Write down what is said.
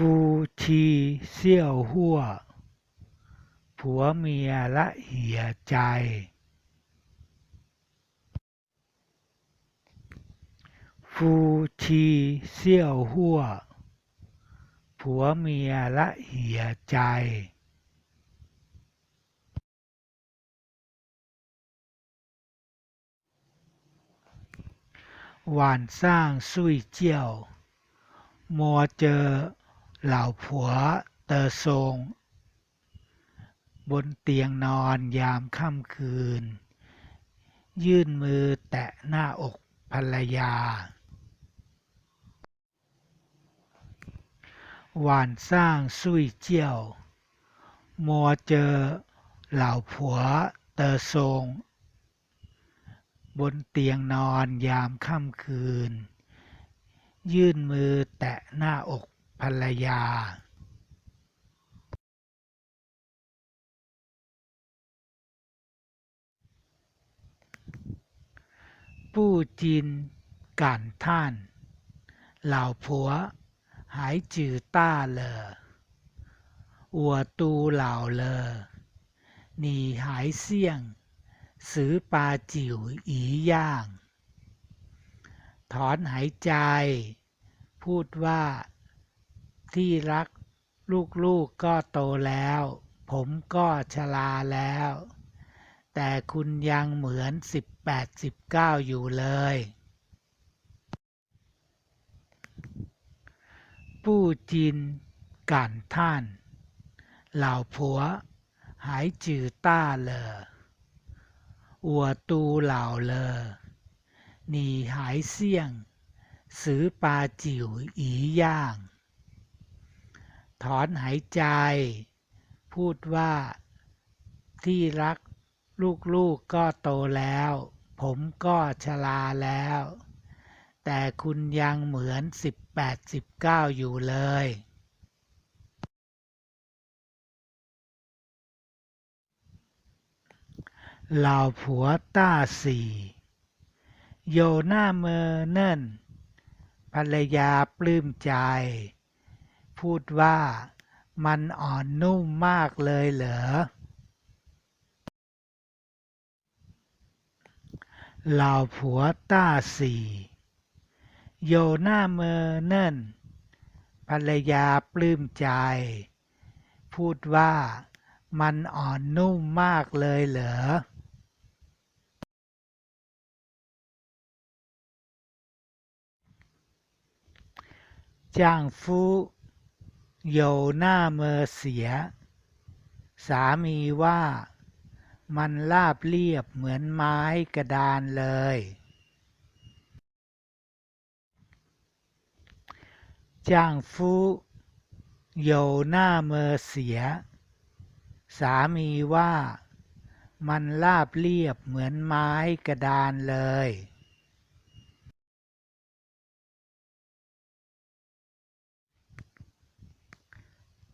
夫妻เซี่ยวฮั่ว ผัวเมียละเหี่ยใจ 夫妻เซี่ยวฮั่ว ผัวเมียละเหี่ยใจ หวานซ่างซุย เจี้ยวมัวเจอเหล่าผัวเตอทรงบนเตียงนอนยามค่ำคืน ยื่นมือแตะหน้าอกภรรยา หวานซ่างซุยเจียว มัวเจอเหล่าผัวเตอทรงบนเตียงนอนยามค่ำคืน ยื่นมือแตะหน้าอก ภรรยาปู้จินก่านท่าน เหล่าผัว หายจือต้าเลออัวตูเหล่าเลอหนีหายเสี่ยง ซื้อปลาจิ๋วอีย่าง ถอนหายใจ พูดว่า ที่รัก ลูกๆกก็โตแล้ว ผมก็ชราแล้ว แต่คุณยังเหมือนสิบแปดสิบเก้าอยู่เลยปู้จินก่านท่าน เหล่าผัว หายจือต้าเลออัวตูเหล่าเลอหนีหายเสี่ยง ซื้อปลาจิ๋วอีย่าง ถอนหายใจ พูดว่าที่รักลูกๆกก็โตแล้ว ผมก็ชราแล้ว แต่คุณยังเหมือนสิบแปดสิบเก้าอยู่เลย เหล่าผัวต้าสี่โยหน้าเมอเน่นภรรยาปลื้มใจ พูดว่า มันอ่อนนุ่มมากเลยเหรอ เหล่าผัวต้าสี่โยหน้าเมอเน่นภรรยาปลื้มใจ พูดว่ามันอ่อนนุ่มมากเลยเหรอจ้างฟู โยหน้าเมอเสีย สามีว่า มันราบเรียบเหมือนไม้กระดานเลยจ้างฟูโยหน้าเมอเสีย สามีว่า มันราบเรียบเหมือนไม้กระดานเลย